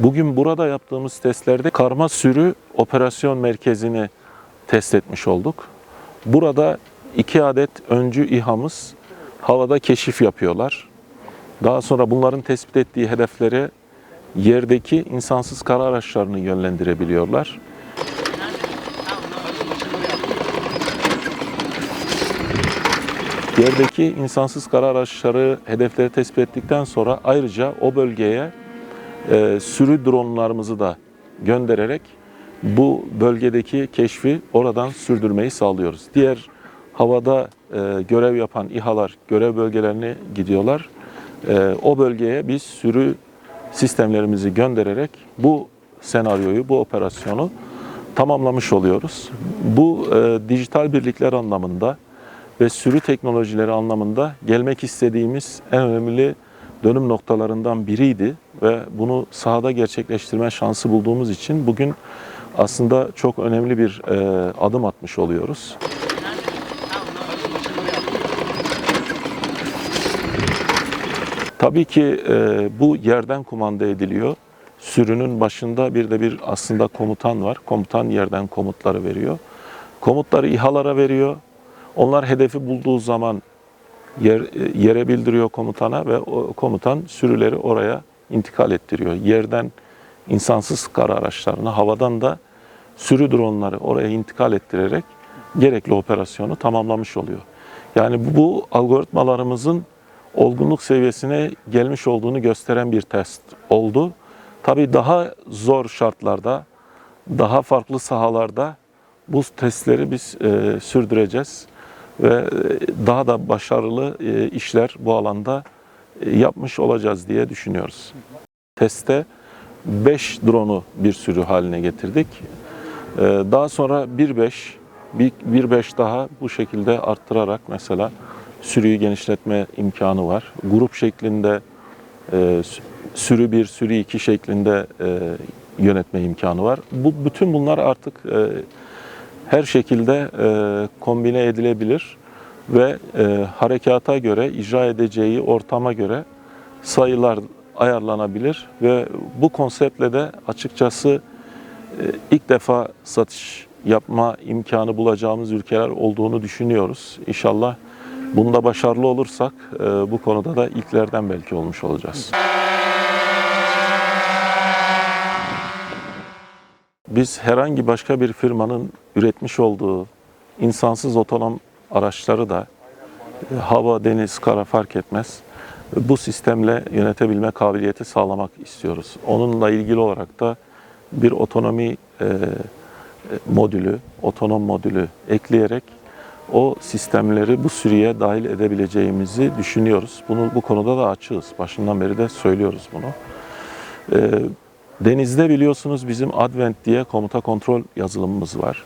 Bugün burada yaptığımız testlerde karma sürü operasyon merkezini test etmiş olduk. Burada iki adet öncü İHA'mız havada keşif yapıyorlar. Daha sonra bunların tespit ettiği hedeflere yerdeki insansız kara araçlarını yönlendirebiliyorlar. Yerdeki insansız kara araçları hedefleri tespit ettikten sonra ayrıca o bölgeye e, sürü dronlarımızı da göndererek bu bölgedeki keşfi oradan sürdürmeyi sağlıyoruz. Diğer havada e, görev yapan İHA'lar görev bölgelerine gidiyorlar. E, o bölgeye biz sürü sistemlerimizi göndererek bu senaryoyu, bu operasyonu tamamlamış oluyoruz. Bu e, dijital birlikler anlamında ve sürü teknolojileri anlamında gelmek istediğimiz en önemli dönüm noktalarından biriydi ve bunu sahada gerçekleştirme şansı bulduğumuz için bugün aslında çok önemli bir e, adım atmış oluyoruz. Tabii ki e, bu yerden kumanda ediliyor. Sürünün başında bir de bir aslında komutan var. Komutan yerden komutları veriyor. Komutları İHA'lara veriyor. Onlar hedefi bulduğu zaman yer, yere bildiriyor komutana ve o komutan sürüleri oraya intikal ettiriyor. Yerden insansız kara araçlarını, havadan da sürü dronları oraya intikal ettirerek gerekli operasyonu tamamlamış oluyor. Yani bu algoritmalarımızın olgunluk seviyesine gelmiş olduğunu gösteren bir test oldu. Tabii daha zor şartlarda, daha farklı sahalarda bu testleri biz e, sürdüreceğiz ve e, daha da başarılı e, işler bu alanda e, yapmış olacağız diye düşünüyoruz. Testte 5 drone'u bir sürü haline getirdik. Daha sonra 1-5, 1-5 daha bu şekilde arttırarak mesela sürüyü genişletme imkanı var. Grup şeklinde sürü 1, sürü 2 şeklinde yönetme imkanı var. Bu bütün bunlar artık her şekilde e, kombine edilebilir ve e, harekata göre, icra edeceği ortama göre sayılar ayarlanabilir ve bu konseptle de açıkçası e, ilk defa satış yapma imkanı bulacağımız ülkeler olduğunu düşünüyoruz. İnşallah bunda başarılı olursak e, bu konuda da ilklerden belki olmuş olacağız. Biz herhangi başka bir firmanın üretmiş olduğu insansız otonom araçları da e, hava, deniz, kara fark etmez. Bu sistemle yönetebilme kabiliyeti sağlamak istiyoruz. Onunla ilgili olarak da bir otonomi e, modülü, otonom modülü ekleyerek o sistemleri bu sürüye dahil edebileceğimizi düşünüyoruz. Bunu bu konuda da açığız. Başından beri de söylüyoruz bunu. E, Denizde biliyorsunuz bizim Advent diye komuta kontrol yazılımımız var.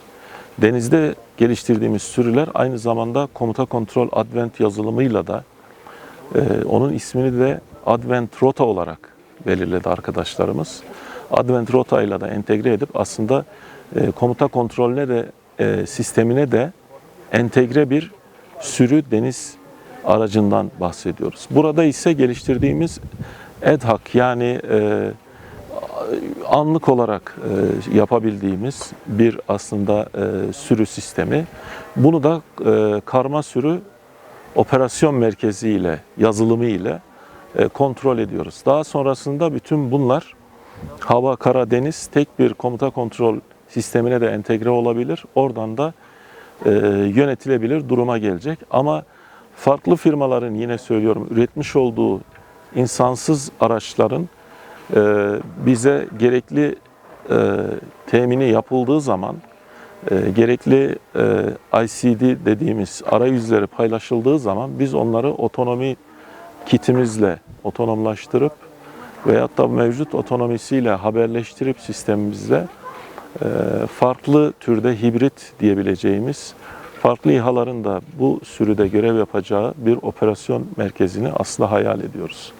Denizde geliştirdiğimiz sürüler aynı zamanda komuta kontrol Advent yazılımıyla da e, onun ismini de Advent Rota olarak belirledi arkadaşlarımız. Advent Rota ile de entegre edip aslında e, komuta kontrolüne de e, sistemine de entegre bir sürü deniz aracından bahsediyoruz. Burada ise geliştirdiğimiz hoc yani e, anlık olarak e, yapabildiğimiz bir aslında e, sürü sistemi. Bunu da e, karma sürü operasyon merkezi ile, yazılımı ile e, kontrol ediyoruz. Daha sonrasında bütün bunlar hava, kara, deniz tek bir komuta kontrol sistemine de entegre olabilir. Oradan da e, yönetilebilir duruma gelecek. Ama farklı firmaların yine söylüyorum üretmiş olduğu insansız araçların bize gerekli e, temini yapıldığı zaman e, gerekli e, ICD dediğimiz arayüzleri paylaşıldığı zaman biz onları otonomi kitimizle otonomlaştırıp veyahut da mevcut otonomisiyle haberleştirip sistemimizle e, farklı türde hibrit diyebileceğimiz farklı İHA'ların da bu sürüde görev yapacağı bir operasyon merkezini aslında hayal ediyoruz.